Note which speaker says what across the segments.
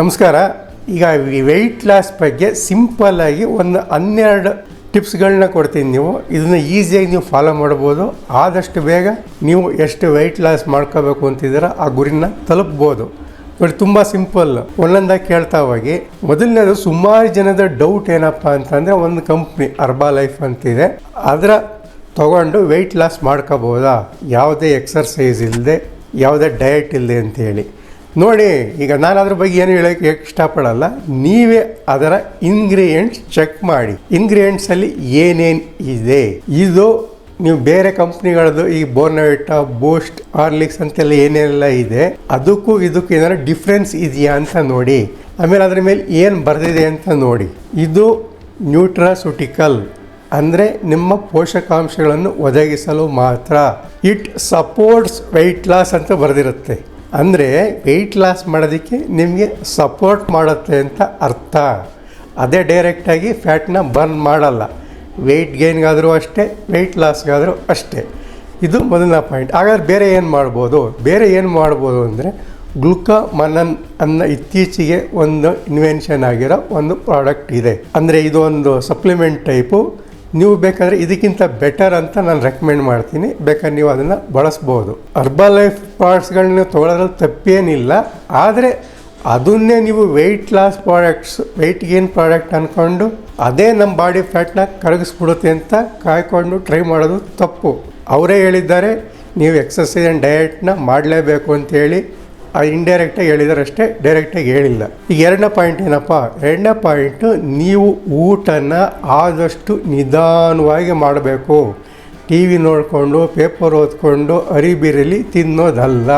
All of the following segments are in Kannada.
Speaker 1: ನಮಸ್ಕಾರ. ಈಗ ವೆಯ್ಟ್ ಲಾಸ್ ಬಗ್ಗೆ ಸಿಂಪಲ್ ಆಗಿ ಒಂದು ಹನ್ನೆರಡು ಟಿಪ್ಸ್ಗಳನ್ನ ಕೊಡ್ತೀನಿ ನೀವು. ಇದನ್ನು ಈಸಿಯಾಗಿ ನೀವು ಫಾಲೋ ಮಾಡ್ಬೋದು. ಆದಷ್ಟು ಬೇಗ ನೀವು ಎಷ್ಟು ವೆಯ್ಟ್ ಲಾಸ್ ಮಾಡ್ಕೋಬೇಕು ಅಂತಿದ್ದೀರ ಆ ಗುರಿನ ತಲುಪ್ಬೋದು. ಬಟ್ ತುಂಬ ಸಿಂಪಲ್ ಒಂದೊಂದಾಗಿ ಕೇಳ್ತಾ ಹೋಗಿ. ಮೊದಲನೇದು ಸುಮಾರು ಜನದ ಡೌಟ್ ಏನಪ್ಪ ಅಂತಂದರೆ ಒಂದು ಕಂಪ್ನಿ ಅರ್ಬಾ ಲೈಫ್ ಅಂತಿದೆ. ಅದರ ತಗೊಂಡು ವೆಯ್ಟ್ ಲಾಸ್ ಮಾಡ್ಕೋಬೋದಾ? ಯಾವುದೇ ಎಕ್ಸರ್ಸೈಸ್ ಇಲ್ಲದೆ ಯಾವುದೇ ಡಯಟ್ ಇಲ್ಲದೆ ಅಂತೇಳಿ. ನೋಡಿ, ಈಗ ನಾನು ಅದ್ರ ಬಗ್ಗೆ ಏನು ಹೇಳೋಕ್ಕೆ ಇಷ್ಟಪಡಲ್ಲ. ನೀವೇ ಅದರ ಇಂಗ್ರೀಡಿಯೆಂಟ್ಸ್ ಚೆಕ್ ಮಾಡಿ. ಇಂಗ್ರೀಡಿಯೆಂಟ್ಸಲ್ಲಿ ಏನೇನು ಇದೆ? ಇದು ನೀವು ಬೇರೆ ಕಂಪ್ನಿಗಳದ್ದು, ಈ ಬೋರ್ನವೆಟ ಬೂಸ್ಟ್ ಹಾರ್ಲಿಕ್ಸ್ ಅಂತೆಲ್ಲ ಏನೆಲ್ಲ ಇದೆ, ಅದಕ್ಕೂ ಇದಕ್ಕೂ ಏನಾದ್ರು ಡಿಫ್ರೆನ್ಸ್ ಇದೆಯಾ ಅಂತ ನೋಡಿ. ಆಮೇಲೆ ಅದ್ರ ಮೇಲೆ ಏನು ಬರೆದಿದೆ ಅಂತ ನೋಡಿ. ಇದು ನ್ಯೂಟ್ರಾಸುಟಿಕಲ್ ಅಂದರೆ ನಿಮ್ಮ ಪೋಷಕಾಂಶಗಳನ್ನು ಒದಗಿಸಲು ಮಾತ್ರ. ಇಟ್ ಸಪೋರ್ಟ್ಸ್ ವೆಯ್ಟ್ ಲಾಸ್ ಅಂತ ಬರೆದಿರುತ್ತೆ. ಅಂದರೆ ವೆಯ್ಟ್ ಲಾಸ್ ಮಾಡೋದಕ್ಕೆ ನಿಮಗೆ ಸಪೋರ್ಟ್ ಮಾಡುತ್ತೆ ಅಂತ ಅರ್ಥ. ಅದೇ ಡೈರೆಕ್ಟಾಗಿ ಫ್ಯಾಟ್ನ ಬರ್ನ್ ಮಾಡಲ್ಲ. ವೆಯ್ಟ್ ಗೇನ್ಗಾದರೂ ಅಷ್ಟೇ ವೆಯ್ಟ್ ಲಾಸ್ಗಾದರೂ ಅಷ್ಟೇ. ಇದು ಮೊದಲನೇ ಪಾಯಿಂಟ್ ಹಾಗಾದ್ರೆ ಬೇರೆ ಏನು ಮಾಡ್ಬೋದು? ಬೇರೆ ಏನು ಮಾಡ್ಬೋದು ಅಂದರೆ ಗ್ಲುಕಾಮನನ್ ಅನ್ನ ಇತ್ತೀಚೆಗೆ ಒಂದು ಇನ್ವೆನ್ಷನ್ ಆಗಿರೋ ಒಂದು ಪ್ರಾಡಕ್ಟ್ ಇದೆ. ಅಂದರೆ ಒಂದು ಸಪ್ಲಿಮೆಂಟ್ ಟೈಪು ನೀವು ಬೇಕಾದರೆ ಇದಕ್ಕಿಂತ ಬೆಟರ್ ಅಂತ ನಾನು ರೆಕಮೆಂಡ್ ಮಾಡ್ತೀನಿ. ಬೇಕಾದ್ರೆ ನೀವು ಅದನ್ನು ಬಳಸ್ಬೋದು. ಅರ್ಬಲ್ ಲೈಫ್ ಪ್ರಾಡಕ್ಟ್ಸ್ಗಳನ್ನ ತೊಗೊಳೋದ್ರಲ್ಲಿ ತಪ್ಪೇನಿಲ್ಲ. ಆದರೆ ಅದನ್ನೇ ನೀವು weight loss products weight gain product ಅಂದ್ಕೊಂಡು ಅದೇ ನಮ್ಮ ಬಾಡಿ ಫ್ಯಾಟ್ನ ಕರಗಿಸ್ಬಿಡುತ್ತೆ ಅಂತ ಕಾಯ್ಕೊಂಡು ಟ್ರೈ ಮಾಡೋದು ತಪ್ಪು. ಅವರೇ ಹೇಳಿದ್ದಾರೆ, ನೀವು ಎಕ್ಸಸೈಸ್ ಆ್ಯಂಡ್ ಡಯಟ್ನ ಮಾಡಲೇಬೇಕು ಅಂತೇಳಿ ಇಂಡೈರೆಕ್ಟಾಗಿ ಹೇಳಿದ್ದಾರೆ ಅಷ್ಟೇ ಡೈರೆಕ್ಟಾಗಿ ಹೇಳಿಲ್ಲ. ಈಗ ಎರಡನೇ ಪಾಯಿಂಟ್ ಏನಪ್ಪ? ಎರಡನೇ ಪಾಯಿಂಟು ನೀವು ಊಟನ ಆದಷ್ಟು ನಿಧಾನವಾಗಿ ಮಾಡಬೇಕು. ಟಿ ವಿ ನೋಡಿಕೊಂಡು ಪೇಪರ್ ಓದ್ಕೊಂಡು ಅರಿಬಿರಲಿ ತಿನ್ನೋದಲ್ಲ.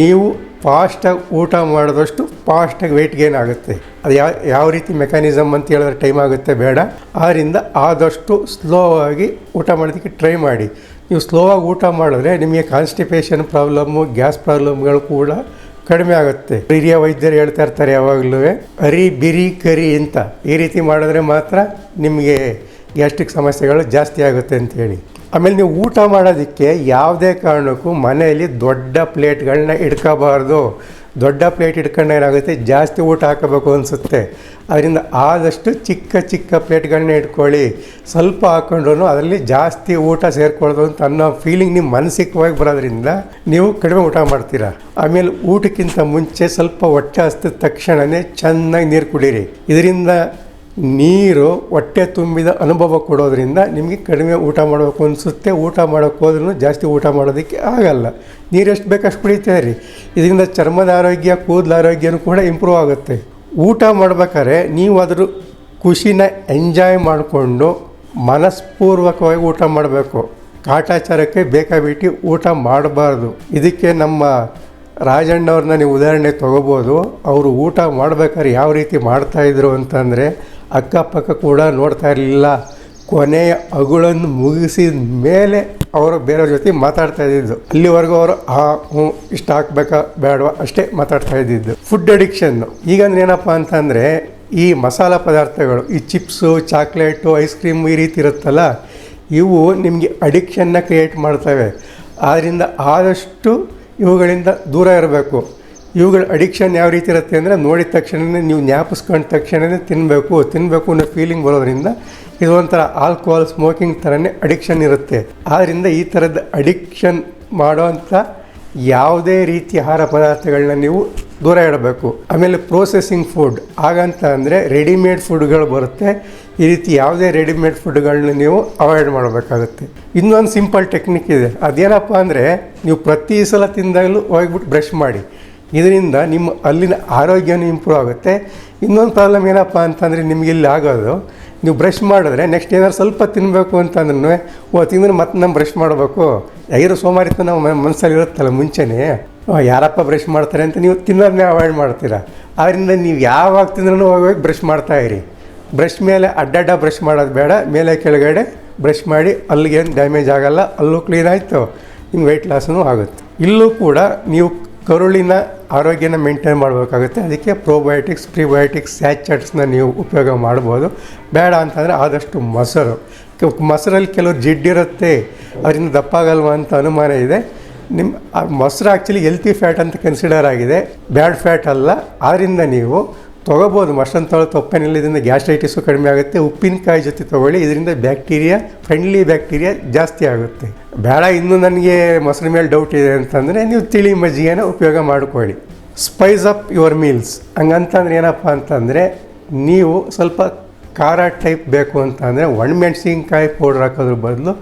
Speaker 1: ನೀವು ಫಾಸ್ಟಾಗಿ ಊಟ ಮಾಡಿದಷ್ಟು ಫಾಸ್ಟಾಗಿ ವೆಯ್ಟ್ ಗೇನ್ ಆಗುತ್ತೆ. ಅದು ಯಾವ ಯಾವ ರೀತಿ ಮೆಕ್ಯಾನಿಸಮ್ ಅಂತ ಹೇಳಿದ್ರೆ ಟೈಮ್ ಆಗುತ್ತೆ ಬೇಡ. ಆದ್ದರಿಂದ ಆದಷ್ಟು ಸ್ಲೋ ಆಗಿ ಊಟ ಮಾಡೋದಕ್ಕೆ ಟ್ರೈ ಮಾಡಿ. ನೀವು ಸ್ಲೋ ಆಗಿ ಊಟ ಮಾಡಿದ್ರೆ ನಿಮಗೆ ಕಾನ್ಸ್ಟಿಪೇಷನ್ ಪ್ರಾಬ್ಲಮ್ಮು ಗ್ಯಾಸ್ ಪ್ರಾಬ್ಲಮ್ಗಳು ಕೂಡ ಕಡಿಮೆ ಆಗುತ್ತೆ. ಹಿರಿಯ ವೈದ್ಯರು ಹೇಳ್ತಾ ಇರ್ತಾರೆ ಯಾವಾಗಲೂ, ಅರಿ, ಬಿರಿ, ಕರಿ ಅಂತ. ಈ ರೀತಿ ಮಾಡಿದ್ರೆ ಮಾತ್ರ ನಿಮಗೆ ಗ್ಯಾಸ್ಟ್ರಿಕ್ ಸಮಸ್ಯೆಗಳು ಜಾಸ್ತಿ ಆಗುತ್ತೆ ಅಂತೇಳಿ ಆಮೇಲೆ ನೀವು ಊಟ ಮಾಡೋದಕ್ಕೆ ಯಾವುದೇ ಕಾರಣಕ್ಕೂ ಮನೆಯಲ್ಲಿ ದೊಡ್ಡ ಪ್ಲೇಟ್ಗಳನ್ನ ಇಟ್ಕೋಬಾರ್ದು ದೊಡ್ಡ ಪ್ಲೇಟ್ ಹಿಡ್ಕೊಂಡು ಏನಾಗುತ್ತೆ? ಜಾಸ್ತಿ ಊಟ ಹಾಕಬೇಕು ಅನಿಸುತ್ತೆ. ಅದರಿಂದ ಆದಷ್ಟು ಚಿಕ್ಕ ಚಿಕ್ಕ ಪ್ಲೇಟ್ಗಳನ್ನ ಇಟ್ಕೊಳ್ಳಿ. ಸ್ವಲ್ಪ ಹಾಕೊಂಡ್ರು ಅದರಲ್ಲಿ ಜಾಸ್ತಿ ಊಟ ಸೇರಿಕೊಳ್ಳೋದು ಅಂತ ಅನ್ನೋ ಫೀಲಿಂಗ್ ನಿಮ್ಮ ಮಾನಸಿಕವಾಗಿ ಬರೋದ್ರಿಂದ ನೀವು ಕಡಿಮೆ ಊಟ ಮಾಡ್ತೀರಾ. ಆಮೇಲೆ ಊಟಕ್ಕಿಂತ ಮುಂಚೆ ಸ್ವಲ್ಪ ಹೊಟ್ಟೆ ಹಸ್ತಿದ ತಕ್ಷಣವೇ ಚೆನ್ನಾಗಿ ನೀರು ಕುಡೀರಿ. ಇದರಿಂದ ನೀರು ಹೊಟ್ಟೆ ತುಂಬಿದ ಅನುಭವ ಕೊಡೋದ್ರಿಂದ ನಿಮಗೆ ಕಡಿಮೆ ಊಟ ಮಾಡಬೇಕು ಅನಿಸುತ್ತೆ. ಊಟ ಮಾಡೋಕ್ಕೆ ಹೋದ್ರೂ ಜಾಸ್ತಿ ಊಟ ಮಾಡೋದಕ್ಕೆ ಆಗಲ್ಲ. ನೀರು ಎಷ್ಟು ಬೇಕಷ್ಟು ಕುಡಿತಾ ರೀ. ಇದರಿಂದ ಚರ್ಮದ ಆರೋಗ್ಯ, ಕೂದಲ ಆರೋಗ್ಯನೂ ಕೂಡ ಇಂಪ್ರೂವ್ ಆಗುತ್ತೆ. ಊಟ ಮಾಡ್ಬೇಕಾದ್ರೆ ನೀವು ಅದ್ರ ಖುಷಿನ ಎಂಜಾಯ್ ಮಾಡಿಕೊಂಡು ಮನಸ್ಪೂರ್ವಕವಾಗಿ ಊಟ ಮಾಡಬೇಕು. ಕಾಟಾಚಾರಕ್ಕೆ ಬೇಕಾಬಿಟ್ಟು ಊಟ ಮಾಡಬಾರ್ದು. ಇದಕ್ಕೆ ನಮ್ಮ ರಾಜಣ್ಣವ್ರನ್ನ ನೀವು ಉದಾಹರಣೆ ತೊಗೋಬೋದು. ಅವರು ಊಟ ಮಾಡ್ಬೇಕಾದ್ರೆ ಯಾವ ರೀತಿ ಮಾಡ್ತಾಯಿದ್ರು ಅಂತಂದರೆ ಅಕ್ಕಪಕ್ಕ ಕೂಡ ನೋಡ್ತಾ ಇರಲಿಲ್ಲ. ಕೊನೆಯ ಅಗುಳನ್ನು ಮುಗಿಸಿದ ಮೇಲೆ ಅವರು ಬೇರೆಯವ್ರ ಜೊತೆ ಮಾತಾಡ್ತಾ ಇದ್ದಿದ್ದು. ಅಲ್ಲಿವರೆಗೂ ಅವರು, ಆ, ಹ್ಞೂ, ಇಷ್ಟು ಹಾಕ್ಬೇಕಾ ಬೇಡವಾ? ಅಷ್ಟೇ ಮಾತಾಡ್ತಾ ಇದ್ದಿದ್ದು. ಫುಡ್ ಅಡಿಕ್ಷನ್ನು ಈಗಂದ್ರೆ ಏನಪ್ಪ ಅಂತಂದರೆ, ಈ ಮಸಾಲ ಪದಾರ್ಥಗಳು, ಈ ಚಿಪ್ಸು, ಚಾಕ್ಲೇಟು, ಐಸ್ ಕ್ರೀಮು ಈ ರೀತಿ ಇರುತ್ತಲ್ಲ, ಇವು ನಿಮಗೆ ಅಡಿಕ್ಷನ್ನ ಕ್ರಿಯೇಟ್ ಮಾಡ್ತವೆ. ಆದ್ದರಿಂದ ಆದಷ್ಟು ಇವುಗಳಿಂದ ದೂರ ಇರಬೇಕು. ಇವುಗಳ ಅಡಿಕ್ಷನ್ ಯಾವ ರೀತಿ ಇರುತ್ತೆ ಅಂದರೆ ನೋಡಿದ ತಕ್ಷಣವೇ ನೀವು ಜ್ಞಾಪಿಸ್ಕೊಂಡ ತಕ್ಷಣವೇ ತಿನ್ನಬೇಕು ತಿನ್ನಬೇಕು ಅನ್ನೋ ಫೀಲಿಂಗ್ ಬರೋದ್ರಿಂದ ಒಂಥರ ಆಲ್ಕೋಹಾಲ್ ಸ್ಮೋಕಿಂಗ್ ಥರನೇ ಅಡಿಕ್ಷನ್ ಇರುತ್ತೆ. ಆದ್ದರಿಂದ ಈ ಥರದ ಅಡಿಕ್ಷನ್ ಮಾಡೋವಂಥ ಯಾವುದೇ ರೀತಿಯ ಆಹಾರ ಪದಾರ್ಥಗಳನ್ನ ನೀವು ದೂರ ಇಡಬೇಕು. ಆಮೇಲೆ ಪ್ರೋಸೆಸಿಂಗ್ ಫುಡ್ ಹಾಗಂತ ಅಂದರೆ ರೆಡಿಮೇಡ್ ಫುಡ್ಗಳು ಬರುತ್ತೆ. ಈ ರೀತಿ ಯಾವುದೇ ರೆಡಿಮೇಡ್ ಫುಡ್ಗಳನ್ನ ನೀವು ಅವಾಯ್ಡ್ ಮಾಡಬೇಕಾಗುತ್ತೆ. ಇನ್ನೊಂದು ಸಿಂಪಲ್ ಟೆಕ್ನಿಕ್ ಇದೆ. ಅದೇನಪ್ಪ ಅಂದರೆ ನೀವು ಪ್ರತಿ ಸಲ ತಿಂದಾಗಲೂ ಹೋಗ್ಬಿಟ್ಟು ಬ್ರಷ್ ಮಾಡಿ. ಇದರಿಂದ ನಿಮ್ಮ ಅಲ್ಲಿನ ಆರೋಗ್ಯನೂ ಇಂಪ್ರೂವ್ ಆಗುತ್ತೆ. ಇನ್ನೊಂದು ಪ್ರಾಬ್ಲಮ್ ಏನಪ್ಪ ಅಂತಂದರೆ ನಿಮಗೆ ಇಲ್ಲಿ ಆಗೋದು. ನೀವು ಬ್ರಷ್ ಮಾಡಿದ್ರೆ ನೆಕ್ಸ್ಟ್ ಏನಾದ್ರು ಸ್ವಲ್ಪ ತಿನ್ನಬೇಕು ಅಂತಂದ್ರೂ ಓ ತಿಂದ್ರೆ ಮತ್ತೆ ನಮ್ಮ ಬ್ರಷ್ ಮಾಡಬೇಕು. ಐರು ಸೋಮಾರಿತ ನಾವು ಮನಸ್ಸಲ್ಲಿ ಇರುತ್ತಲ್ಲ ಮುಂಚೆನೇ ಯಾರಪ್ಪ ಬ್ರಷ್ ಮಾಡ್ತಾರೆ ಅಂತ ನೀವು ತಿನ್ನೋದನ್ನೇ ಅವಾಯ್ಡ್ ಮಾಡ್ತೀರಾ. ಆದ್ದರಿಂದ ನೀವು ಯಾವಾಗ ತಿಂದ್ರೂ ಹೋಗಿ ಬ್ರಷ್ ಮಾಡ್ತಾ ಇರಿ. ಬ್ರಷ್ ಮೇಲೆ ಅಡ್ಡಡ್ಡ ಬ್ರಷ್ ಮಾಡೋದು ಬೇಡ. ಮೇಲೆ ಕೆಳಗಡೆ ಬ್ರಷ್ ಮಾಡಿ ಅಲ್ಲಿಗೇನು ಡ್ಯಾಮೇಜ್ ಆಗೋಲ್ಲ. ಅಲ್ಲೂ ಕ್ಲೀನ್ ಆಯಿತು. ನಿಮ್ಗೆ ವೆಯ್ಟ್ ಲಾಸೂ ಆಗುತ್ತೆ. ಇಲ್ಲೂ ಕೂಡ ನೀವು ಕರುಳಿನ ಆರೋಗ್ಯನ ಮೇಂಟೈನ್ ಮಾಡಬೇಕಾಗುತ್ತೆ. ಅದಕ್ಕೆ ಪ್ರೋಬಯೋಟಿಕ್ಸ್ ಪ್ರಿಬಯೋಟಿಕ್ಸ್ ಸ್ಯಾಚಟ್ಸ್ನ ನೀವು ಉಪಯೋಗ ಮಾಡ್ಬೋದು. ಬೇಡ ಅಂತಂದರೆ ಆದಷ್ಟು ಮೊಸರು. ಮೊಸರಲ್ಲಿ ಕೆಲವರು ಜಿಡ್ಡಿರುತ್ತೆ ಅದರಿಂದ ದಪ್ಪಾಗಲ್ವ ಅಂತ ಅನುಮಾನ ಇದೆ. ನಿಮ್ಮ ಮೊಸರು ಆ್ಯಕ್ಚುಲಿ ಹೆಲ್ತಿ ಫ್ಯಾಟ್ ಅಂತ ಕನ್ಸಿಡರ್ ಆಗಿದೆ. ಬ್ಯಾಡ್ ಫ್ಯಾಟ್ ಅಲ್ಲ. ಆದ್ದರಿಂದ ನೀವು ತೊಗೋಬೋದು. ಮಶ್ರೂಮ್ ತೊಗೊಳ್ಳೋ ತಪ್ಪೇನಿಲ್ಲ ಇದರಿಂದ ಗ್ಯಾಸ್ಟ್ರೈಟಿಸು ಕಡಿಮೆ ಆಗುತ್ತೆ. ಉಪ್ಪಿನಕಾಯಿ ಜೊತೆ ತೊಗೊಳ್ಳಿ. ಇದರಿಂದ ಬ್ಯಾಕ್ಟೀರಿಯಾ, ಫ್ರೆಂಡ್ಲಿ ಬ್ಯಾಕ್ಟೀರಿಯಾ ಜಾಸ್ತಿ ಆಗುತ್ತೆ. ಬೇಡ, ಇನ್ನೂ ನನಗೆ ಮೊಸರು ಮೇಲೆ ಡೌಟ್ ಇದೆ ಅಂತಂದರೆ ನೀವು ತಿಳಿ ಮಜ್ಜಿಗೆನ ಉಪಯೋಗ ಮಾಡಿಕೊಳ್ಳಿ. ಸ್ಪೈಸ್ ಅಪ್ ಯುವರ್ ಮೀಲ್ಸ್ ಹಂಗಂತಂದ್ರೆ ಏನಪ್ಪ ಅಂತಂದರೆ ನೀವು ಸ್ವಲ್ಪ ಖಾರ ಟೈಪ್ ಬೇಕು ಅಂತಂದರೆ ಒಣಮೆಣಸಿನ್ಕಾಯಿ ಪೌಡ್ರ್ ಹಾಕೋದ್ರ ಬದಲು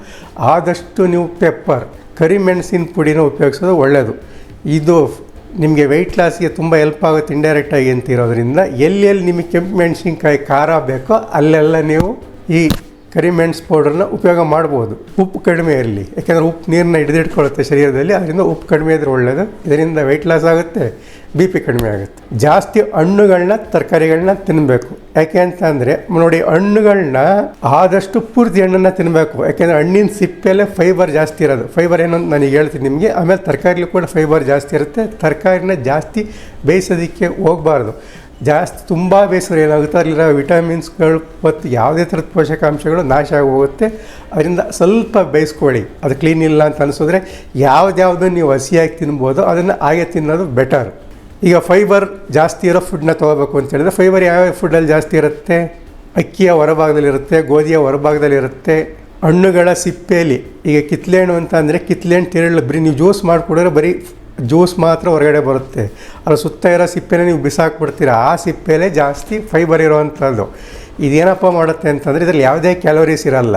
Speaker 1: ಆದಷ್ಟು ನೀವು ಪೆಪ್ಪರ್ ಕರಿಮೆಣಸಿನ ಪುಡಿನ ಉಪಯೋಗಿಸೋದು ಒಳ್ಳೆಯದು ಇದು ನಿಮಗೆ ವೆಯ್ಟ್ ಲಾಸ್ಗೆ ತುಂಬ ಹೆಲ್ಪ್ ಆಗುತ್ತೆ ಇಂಡೈರೆಕ್ಟಾಗಿ ಅಂತಿರೋದ್ರಿಂದ ಎಲ್ಲೆಲ್ಲಿ ನಿಮಗೆ ಕೆಂಪು ಮೆಣಸಿನ್ಕಾಯಿ ಖಾರ ಬೇಕೋ ಅಲ್ಲೆಲ್ಲ ನೀವು ಈ ಕರಿಮೆಣಸು ಪೌಡ್ರನ್ನ ಉಪಯೋಗ ಮಾಡ್ಬೋದು. ಉಪ್ಪು ಕಡಿಮೆ ಇರಲಿ. ಯಾಕೆಂದರೆ ಉಪ್ಪು ನೀರನ್ನ ಹಿಡಿದಿಟ್ಕೊಳ್ಳುತ್ತೆ ಶರೀರದಲ್ಲಿ ಅದರಿಂದ ಉಪ್ಪು ಕಡಿಮೆ ಇದ್ರೆ ಒಳ್ಳೆಯದು ಇದರಿಂದ ವೆಯ್ಟ್ ಲಾಸ್ ಆಗುತ್ತೆ ಬಿ ಪಿ ಕಡಿಮೆ ಆಗುತ್ತೆ. ಜಾಸ್ತಿ ಹಣ್ಣುಗಳನ್ನ ತರಕಾರಿಗಳನ್ನ ತಿನ್ನಬೇಕು ಯಾಕೆ ಅಂತ ಅಂದರೆ ನೋಡಿ ಹಣ್ಣುಗಳನ್ನ ಆದಷ್ಟು ಪೂರ್ತಿ ಹಣ್ಣನ್ನು ತಿನ್ನಬೇಕು ಯಾಕೆಂದರೆ ಹಣ್ಣಿನ ಸಿಪ್ಪೆಲ್ಲೇ ಫೈಬರ್ ಜಾಸ್ತಿ ಇರೋದು. ಫೈಬರ್ ಏನು ಅಂತ ನನಗೆ ಹೇಳ್ತೀನಿ ನಿಮಗೆ. ಆಮೇಲೆ ತರಕಾರಿಲಿ ಕೂಡ ಫೈಬರ್ ಜಾಸ್ತಿ ಇರುತ್ತೆ. ತರಕಾರಿನ ಜಾಸ್ತಿ ಬೇಯಿಸೋದಕ್ಕೆ ಹೋಗಬಾರ್ದು. ಜಾಸ್ತಿ ತುಂಬ ಬೇಸರ ಏನಾಗುತ್ತೆ? ಅಲ್ಲಿರೋ ವಿಟಮಿನ್ಸ್ಗಳು ಮತ್ತು ಯಾವುದೇ ಥರದ ಪೋಷಕಾಂಶಗಳು ನಾಶ ಆಗಿ ಅದರಿಂದ ಸ್ವಲ್ಪ ಬೇಯಿಸ್ಕೊಳ್ಳಿ. ಅದು ಕ್ಲೀನ್ ಇಲ್ಲ ಅಂತ ಅನಿಸಿದ್ರೆ ಯಾವ್ದ್ಯಾವುದು ನೀವು ಹಸಿಯಾಗಿ ತಿನ್ಬೋದು, ಅದನ್ನು ಹಾಗೆ ತಿನ್ನೋದು ಬೆಟರ್ ಈಗ ಫೈಬರ್ ಜಾಸ್ತಿ ಇರೋ ಫುಡ್ನ ತೊಗೋಬೇಕು ಅಂತ ಹೇಳಿದ್ರೆ ಫೈಬರ್ ಯಾವ ಫುಡ್ಡಲ್ಲಿ ಜಾಸ್ತಿ ಇರುತ್ತೆ? ಅಕ್ಕಿಯ ಹೊರಭಾಗದಲ್ಲಿರುತ್ತೆ, ಗೋಧಿಯ ಹೊರಭಾಗದಲ್ಲಿರುತ್ತೆ. ಹಣ್ಣುಗಳ ಸಿಪ್ಪೆಯಲ್ಲಿ ಈಗ ಕಿತ್ಲೆ ಹಣ್ಣು ಅಂತ ಅಂದರೆ ಕಿತ್ಲೆಹಣ್ಣು ತಿರುಳು ಬರೀ ನೀವು ಜ್ಯೂಸ್ ಮಾಡಿಕೊಡಿದ್ರೆ ಬರೀ ಜ್ಯೂಸ್ ಮಾತ್ರ ಹೊರಗಡೆ ಬರುತ್ತೆ. ಅದ್ರ ಸುತ್ತ ಇರೋ ಸಿಪ್ಪೆನೇ ನೀವು ಬಿಸಾಕ್ಬಿಡ್ತೀರ? ಆ ಸಿಪ್ಪೆಲೇ ಜಾಸ್ತಿ ಫೈಬರ್ ಇರೋವಂಥದ್ದು. ಇದೇನಪ್ಪ ಮಾಡುತ್ತೆ ಅಂತಂದರೆ, ಇದರಲ್ಲಿ ಯಾವುದೇ ಕ್ಯಾಲೋರೀಸ್ ಇರಲ್ಲ.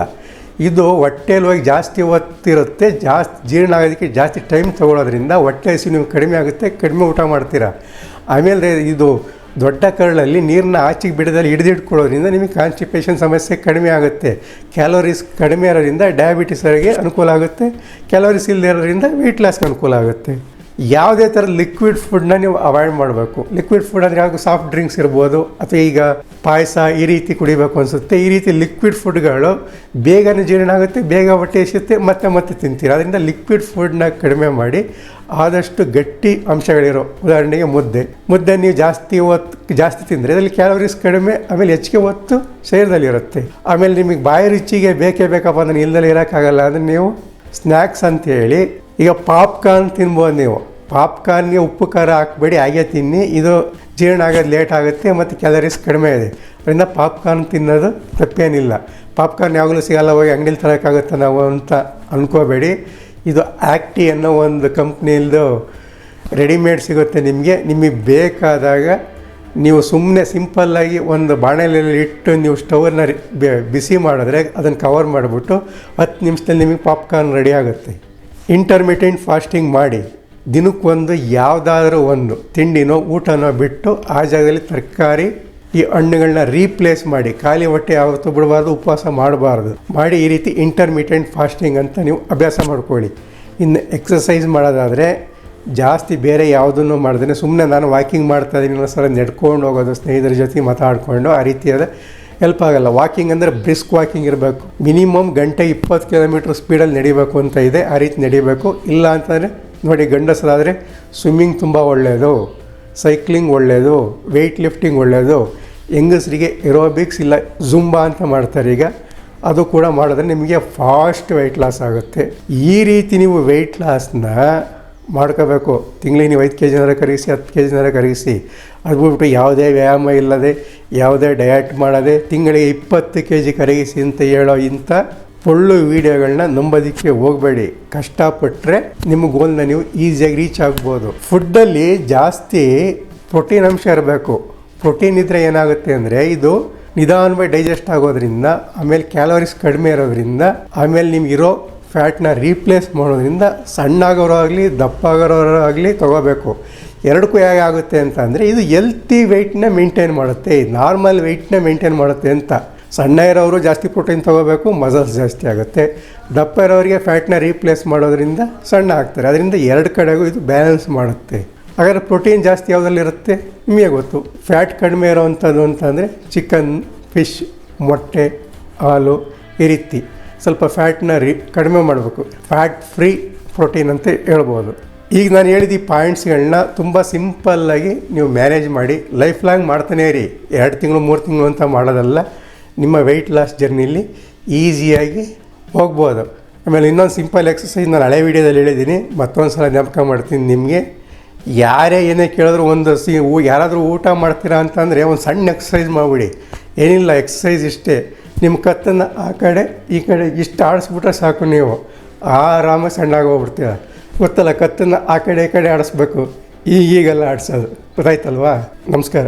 Speaker 1: ಇದು ಹೊಟ್ಟೆಯಲ್ಲಿ ಹೋಗಿ ಜಾಸ್ತಿ ಹೊತ್ತಿರುತ್ತೆ, ಜಾಸ್ತಿ ಜೀರ್ಣ ಆಗೋದಕ್ಕೆ ಜಾಸ್ತಿ ಟೈಮ್ ತೊಗೊಳೋದ್ರಿಂದ ಹೊಟ್ಟೆ ಹಸಿ ನೀವು ಕಡಿಮೆ ಆಗುತ್ತೆ, ಕಡಿಮೆ ಊಟ ಮಾಡ್ತೀರಾ. ಆಮೇಲೆ ಇದು ದೊಡ್ಡ ಕರಳಲ್ಲಿ ನೀರನ್ನ ಆಚೆಗೆ ಬಿಡದಲ್ಲಿ ಹಿಡಿದಿಟ್ಕೊಳ್ಳೋದ್ರಿಂದ ನಿಮಗೆ ಕಾನ್ಸ್ಟಿಪೇಷನ್ ಸಮಸ್ಯೆ ಕಡಿಮೆ ಆಗುತ್ತೆ. ಕ್ಯಾಲೋರೀಸ್ ಕಡಿಮೆ ಇರೋದ್ರಿಂದ ಡಯಾಬಿಟಿಸರಿಗೆ ಅನುಕೂಲ ಆಗುತ್ತೆ. ಕ್ಯಾಲೋರೀಸ್ ಇಲ್ಲದೆ ಇರೋದ್ರಿಂದ ವೆಯ್ಟ್ ಲಾಸ್ಗೆ ಅನುಕೂಲ ಆಗುತ್ತೆ. ಯಾವುದೇ ಥರ ಲಿಕ್ವಿಡ್ ಫುಡ್ನ ನೀವು ಅವಾಯ್ಡ್ ಮಾಡಬೇಕು. ಲಿಕ್ವಿಡ್ ಫುಡ್ ಅಂದರೆ ಯಾವಾಗ ಸಾಫ್ಟ್ ಡ್ರಿಂಕ್ಸ್ ಇರ್ಬೋದು, ಅಥವಾ ಈಗ ಪಾಯಸ ಈ ರೀತಿ ಕುಡಿಬೇಕು ಅನಿಸುತ್ತೆ. ಈ ರೀತಿ ಲಿಕ್ವಿಡ್ ಫುಡ್ಗಳು ಬೇಗನೆ ಜೀರ್ಣ ಆಗುತ್ತೆ, ಬೇಗ ಹೊಟ್ಟೆ ಎಸೆಯುತ್ತೆ, ಮತ್ತೆ ಮತ್ತೆ ತಿಂತೀರ. ಅದರಿಂದ ಲಿಕ್ವಿಡ್ ಫುಡ್ನ ಕಡಿಮೆ ಮಾಡಿ ಆದಷ್ಟು ಗಟ್ಟಿ ಅಂಶಗಳಿರೋ, ಉದಾಹರಣೆಗೆ ಮುದ್ದೆ. ಮುದ್ದೆ ನೀವು ಜಾಸ್ತಿ ಹೊತ್ತು ಜಾಸ್ತಿ ತಿಂದರೆ ಅದರಲ್ಲಿ ಕ್ಯಾಲೋರೀಸ್ ಕಡಿಮೆ, ಆಮೇಲೆ ಹೆಚ್ಚಿಗೆ ಹೊತ್ತು ಶರೀರದಲ್ಲಿ ಇರುತ್ತೆ. ಆಮೇಲೆ ನಿಮಗೆ ಬಾಯಿ ರುಚಿಗೆ ಬೇಕೇ ಬೇಕಪ್ಪ ಅಂದ್ರೆ ಇಲ್ಲದಲ್ಲಿ ಇರೋಕ್ಕಾಗಲ್ಲ. ಅಂದರೆ ನೀವು ಸ್ನ್ಯಾಕ್ಸ್ ಅಂತ ಹೇಳಿ ಈಗ ಪಾಪ್ಕಾರ್ನ್ ತಿನ್ಬೋದು ನೀವು. ಪಾಪ್ಕಾರ್ನ್ಗೆ ಉಪ್ಪು, ಖಾರ ಹಾಕ್ಬೇಡಿ, ಹಾಗೆ ತಿನ್ನಿ. ಇದು ಜೀರ್ಣ ಆಗೋದು ಲೇಟ್ ಆಗುತ್ತೆ ಮತ್ತು ಕ್ಯಾಲರೀಸ್ ಕಡಿಮೆ ಇದೆ. ಅದರಿಂದ ಪಾಪ್ಕಾರ್ನ್ ತಿನ್ನೋದು ತಪ್ಪೇನಿಲ್ಲ. ಪಾಪ್ಕಾರ್ನ್ ಯಾವಾಗಲೂ ಸಿಗಲ್ಲ, ಹೋಗಿ ಅಂಗಡಿಲಿ ತರೋಕ್ಕಾಗುತ್ತೆ ನಾವು ಅಂತ ಅಂದ್ಕೋಬೇಡಿ ಇದು ಆ್ಯಕ್ಟಿ ಅನ್ನೋ ಒಂದು ಕಂಪ್ನಿಯಲ್ದು ರೆಡಿಮೇಡ್ ಸಿಗುತ್ತೆ ನಿಮಗೆ. ನಿಮಗೆ ಬೇಕಾದಾಗ ನೀವು ಸುಮ್ಮನೆ ಸಿಂಪಲ್ಲಾಗಿ ಒಂದು ಬಾಣಲೆಯಲ್ಲಿ ಇಟ್ಟು ನೀವು ಸ್ಟವನ್ನ ಬಿಸಿ ಮಾಡಿದ್ರೆ ಅದನ್ನು ಕವರ್ ಮಾಡಿಬಿಟ್ಟು ಹತ್ತು ನಿಮಿಷದಲ್ಲಿ ನಿಮಗೆ ಪಾಪ್ಕಾರ್ನ್ ರೆಡಿ ಆಗುತ್ತೆ. ಇಂಟರ್ಮಿಟೆಂಟ್ ಫಾಸ್ಟಿಂಗ್ ಮಾಡಿ, ದಿನಕ್ಕೊಂದು ಯಾವುದಾದ್ರೂ ಒಂದು ತಿಂಡಿನೋ ಊಟನೋ ಬಿಟ್ಟು ಆ ಜಾಗದಲ್ಲಿ ತರಕಾರಿ, ಈ ಹಣ್ಣುಗಳನ್ನ ರೀಪ್ಲೇಸ್ ಮಾಡಿ, ಖಾಲಿ ಹೊಟ್ಟೆ ಯಾವತ್ತೂ ಬಿಡಬಾರ್ದು, ಉಪವಾಸ ಮಾಡಬಾರ್ದು. ಮಾಡಿ ಈ ರೀತಿ ಇಂಟರ್ಮಿಟೆಂಟ್ ಫಾಸ್ಟಿಂಗ್ ಅಂತ ನೀವು ಅಭ್ಯಾಸ ಮಾಡ್ಕೊಳ್ಳಿ. ಇನ್ನು ಎಕ್ಸಸೈಸ್ ಮಾಡೋದಾದರೆ ಜಾಸ್ತಿ ಬೇರೆ ಯಾವುದನ್ನು ಮಾಡಿದ್ರೆ ಸುಮ್ಮನೆ ನಾನು ವಾಕಿಂಗ್ ಮಾಡ್ತಾ ಇದ್ದೀನಿ ಇನ್ನೊಂದು ಸಲ ನಡ್ಕೊಂಡು ಹೋಗೋದು, ಸ್ನೇಹಿತರ ಜೊತೆ ಮಾತಾಡಿಕೊಂಡು ಆ ರೀತಿಯಾದ ಹೆಲ್ಪ್ ಆಗಲ್ಲ. ವಾಕಿಂಗ್ ಅಂದರೆ ಬ್ರಿಸ್ಕ್ ವಾಕಿಂಗ್ ಇರಬೇಕು. ಮಿನಿಮಮ್ ಗಂಟೆ ಇಪ್ಪತ್ತು ಕಿಲೋಮೀಟ್ರ್ ಸ್ಪೀಡಲ್ಲಿ ನಡಿಬೇಕು ಅಂತ ಇದೆ. ಆ ರೀತಿ ನಡಿಬೇಕು. ಇಲ್ಲ ಅಂತಂದರೆ, ನೋಡಿ ಗಂಡಸರಾದರೆ ಸ್ವಿಮ್ಮಿಂಗ್ ತುಂಬ ಒಳ್ಳೆಯದು ಸೈಕ್ಲಿಂಗ್ ಒಳ್ಳೆಯದು ವೆಯ್ಟ್ ಲಿಫ್ಟಿಂಗ್ ಒಳ್ಳೆಯದು ಹೆಂಗಸರಿಗೆ ಎರೋಬಿಕ್ಸ್ ಇಲ್ಲ ಜುಂಬಾ ಅಂತ ಮಾಡ್ತಾರೆ ಈಗ. ಅದು ಕೂಡ ಮಾಡಿದ್ರೆ ನಿಮಗೆ ಫಾಸ್ಟ್ ವೆಯ್ಟ್ ಲಾಸ್ ಆಗುತ್ತೆ. ಈ ರೀತಿ ನೀವು ವೆಯ್ಟ್ ಲಾಸ್ನ ಮಾಡ್ಕೋಬೇಕು. ತಿಂಗಳಿಗೆ ನೀವು ಐದು ಕೆ ಜಿನಾರ ಕರಗಿಸಿ ಹತ್ತು ಕೆ ಜಿನಾರ ಕರಗಿಸಿ ಅದು ಬಿಟ್ಬಿಟ್ಟು ಯಾವುದೇ ವ್ಯಾಯಾಮ ಇಲ್ಲದೆ, ಯಾವುದೇ ಡಯಟ್ ಮಾಡದೆ ತಿಂಗಳಿಗೆ ಇಪ್ಪತ್ತು ಕೆ ಜಿ ಕರಗಿಸಿ ಅಂತ ಹೇಳೋ ಇಂಥ ಪೊಳ್ಳು ವೀಡಿಯೋಗಳನ್ನ ನಂಬೋದಕ್ಕೆ ಹೋಗಬೇಡಿ. ಕಷ್ಟಪಟ್ಟರೆ ನಿಮ್ಮ ಗೋಲ್ನ ನೀವು ಈಸಿಯಾಗಿ ರೀಚ್ ಆಗ್ಬೋದು. ಫುಡ್ಡಲ್ಲಿ ಜಾಸ್ತಿ ಪ್ರೋಟೀನ್ ಅಂಶ ಇರಬೇಕು. ಪ್ರೋಟೀನ್ ಇದ್ದರೆ ಏನಾಗುತ್ತೆ ಅಂದರೆ ಇದು ನಿಧಾನವಾಗಿ ಡೈಜೆಸ್ಟ್ ಆಗೋದ್ರಿಂದ, ಆಮೇಲೆ ಕ್ಯಾಲೋರೀಸ್ ಕಡಿಮೆ ಇರೋದ್ರಿಂದ, ಆಮೇಲೆ ನಿಮ್ಗಿರೋ ಫ್ಯಾಟ್ನ ರೀಪ್ಲೇಸ್ ಮಾಡೋದ್ರಿಂದ ಸಣ್ಣಾಗೋರಾಗಲಿ ಆಗಲಿ ದಪ್ಪಾಗೋರು ಆಗಲಿ ತೊಗೋಬೇಕು. ಎರಡಕ್ಕೂ ಹೇಗೆ ಆಗುತ್ತೆ ಅಂತ ಅಂದರೆ, ಇದು ಎಲ್ತಿ ವೆಯ್ಟ್ನ ಮೇಂಟೈನ್ ಮಾಡುತ್ತೆ. ನಾರ್ಮಲ್ ವೆಯ್ಟ್ನ ಮೇಂಟೈನ್ ಮಾಡುತ್ತೆ ಅಂತ. ಸಣ್ಣ ಇರೋರು ಜಾಸ್ತಿ ಪ್ರೋಟೀನ್ ತೊಗೋಬೇಕು ಮಸಲ್ಸ್ ಜಾಸ್ತಿ ಆಗುತ್ತೆ. ದಪ್ಪ ಇರೋರಿಗೆ ಫ್ಯಾಟ್ನ ರೀಪ್ಲೇಸ್ ಮಾಡೋದ್ರಿಂದ ಸಣ್ಣ ಆಗ್ತಾರೆ. ಅದರಿಂದ ಎರಡು ಕಡೆಗೂ ಇದು ಬ್ಯಾಲೆನ್ಸ್ ಮಾಡುತ್ತೆ. ಹಾಗಾದ್ರೆ ಪ್ರೋಟೀನ್ ಜಾಸ್ತಿ ಯಾವುದಲ್ಲಿರುತ್ತೆ ನಿಮಗೆ ಗೊತ್ತು. ಫ್ಯಾಟ್ ಕಡಿಮೆ ಇರೋವಂಥದ್ದು ಅಂತಂದರೆ ಚಿಕನ್ ಫಿಶ್ ಮೊಟ್ಟೆ, ಹಾಲು ಈ ರೀತಿ. ಸ್ವಲ್ಪ ಫ್ಯಾಟ್ನ ರೀ ಕಡಿಮೆ ಮಾಡಬೇಕು. ಫ್ಯಾಟ್ ಫ್ರೀ ಪ್ರೋಟೀನ್ ಅಂತ ಹೇಳ್ಬೋದು. ಈಗ ನಾನು ಹೇಳಿದ ಈ ಪಾಯಿಂಟ್ಸ್ಗಳನ್ನ ತುಂಬ ಸಿಂಪಲ್ಲಾಗಿ ನೀವು ಮ್ಯಾನೇಜ್ ಮಾಡಿ, ಲೈಫ್ ಲಾಂಗ್ ಮಾಡ್ತಾನೇ ಇರಿ. ಎರಡು ತಿಂಗಳು, ಮೂರು ತಿಂಗಳು ಅಂತ ಮಾಡೋದಲ್ಲ. ನಿಮ್ಮ ವೆಯ್ಟ್ ಲಾಸ್ ಜರ್ನಿಲಿ ಈಸಿಯಾಗಿ ಹೋಗ್ಬೋದು. ಆಮೇಲೆ ಇನ್ನೊಂದು ಸಿಂಪಲ್ ಎಕ್ಸಸೈಸ್ ನಾನು ಹಳೆ ವೀಡಿಯೋದಲ್ಲಿ ಹೇಳಿದ್ದೀನಿ. ಮತ್ತೊಂದು ಸಲ ಜ್ಞಾಪಕ ಮಾಡ್ತೀನಿ ನಿಮಗೆ. ಯಾರೇ ಏನೇ ಕೇಳಿದ್ರು ಒಂದು ಸಿ ಯಾರಾದರೂ ಊಟ ಮಾಡ್ತೀರಾ ಅಂತಂದರೆ ಒಂದು ಸಣ್ಣ ಎಕ್ಸಸೈಸ್ ಮಾಡಿಬಿಡಿ. ಏನಿಲ್ಲ ಎಕ್ಸಸೈಸ್ ಇಷ್ಟೇ. ನಿಮ್ಮ ಕತ್ತನ್ನು ಆ ಕಡೆ, ಈ ಕಡೆ ಇಷ್ಟು ಆಡಿಸ್ಬಿಟ್ರೆ ಸಾಕು ನೀವು. ಆರಾಮ ಸಣ್ಣಾಗಿ ಹೋಗ್ಬಿಡ್ತೀರ. ಗೊತ್ತಲ್ಲ, ಕತ್ತನ್ನು ಆ ಕಡೆ, ಈ ಕಡೆ ಆಡಿಸ್ಬೇಕು. ಈಗೀಗೆಲ್ಲ ಆಡಿಸೋದು. ಗೊತ್ತಾಯ್ತಲ್ವಾ? ನಮಸ್ಕಾರ.